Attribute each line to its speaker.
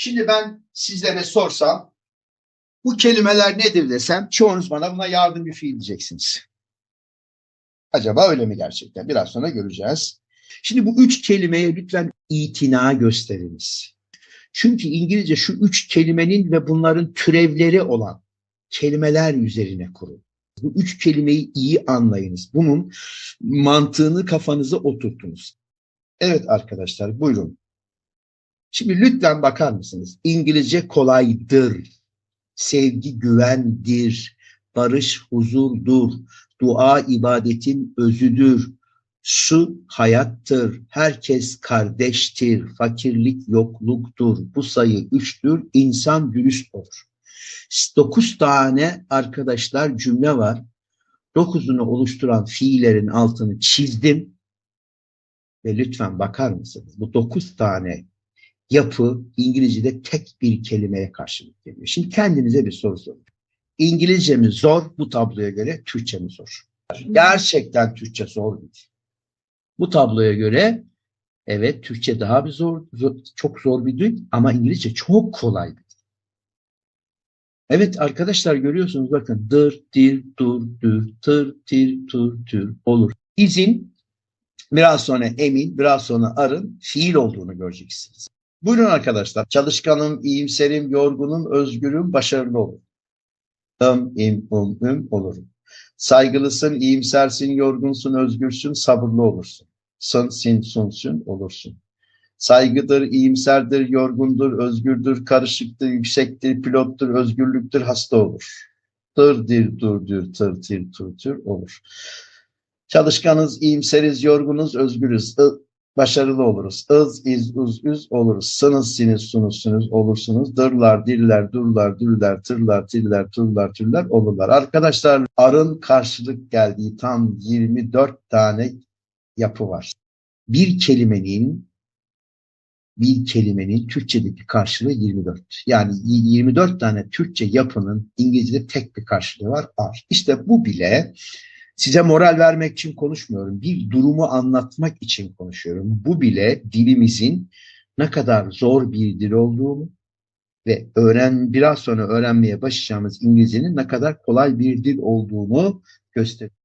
Speaker 1: Şimdi ben sizlere sorsam bu kelimeler nedir desem çoğunuz bana buna yardım bir fiil diyeceksiniz. Acaba öyle mi gerçekten? Biraz sonra göreceğiz. Şimdi bu üç kelimeye lütfen itina gösteriniz. Çünkü İngilizce şu üç kelimenin ve bunların türevleri olan kelimeler üzerine kurulu. Bu üç kelimeyi iyi anlayınız. Bunun mantığını kafanıza oturtunuz. Evet arkadaşlar buyurun. Şimdi lütfen bakar mısınız? İngilizce kolaydır. Sevgi güvendir. Barış huzurdur. Dua ibadetin özüdür. Su hayattır. Herkes kardeştir. Fakirlik yokluktur. Bu sayı üçtür. İnsan dürüst olur. Dokuz tane arkadaşlar cümle var. Dokuzunu oluşturan fiillerin altını çizdim. Ve lütfen bakar mısınız? Bu dokuz tane yapı İngilizce'de tek bir kelimeye karşılık geliyor. Şimdi kendinize bir soru sorun. İngilizce mi zor bu tabloya göre, Türkçe mi zor? Gerçekten Türkçe zor değil. Bu tabloya göre evet Türkçe daha bir zor, zor çok zor bir dil ama İngilizce çok kolay bir. Evet arkadaşlar görüyorsunuz bakın dır, dir, dur, dür, tır, tir, tur, tür olur. İzin biraz sonra emin, biraz sonra arın fiil olduğunu göreceksiniz. Buyurun arkadaşlar. Çalışkanım, iyimserim, yorgunum, özgürüm, başarılı olur. Im, im, um, üm olurum. Saygılısın, iyimsersin, yorgunsun, özgürsün, sabırlı olursun. Sın, sin, sun, sün olursun. Saygıdır, iyimserdir, yorgundur, özgürdür, karışıktır, yüksektir, pilottur, özgürlüktür, hasta olur. Dır, dir, dur, dür, tır, tir, tur, tür olur. Çalışkanız, iyimseriz, yorgunuz, özgürüz. I- başarılı oluruz. Iz, iz, uz, üz oluruz. Sınız, siniz, sunuz, sünüz olursunuz. Dırlar, diller, durlar, dürler, tırlar, tiller, turlar, türler olurlar. Arkadaşlar arın karşılık geldiği tam 24 tane yapı var. Bir kelimenin bir kelimenin Türkçedeki karşılığı 24. Yani 24 tane Türkçe yapının İngilizce'de tek bir karşılığı var. Ar. İşte bu bile size moral vermek için konuşmuyorum. Bir durumu anlatmak için konuşuyorum. Bu bile dilimizin ne kadar zor bir dil olduğunu ve öğren biraz sonra öğrenmeye başlayacağımız İngilizcenin ne kadar kolay bir dil olduğunu gösteriyor.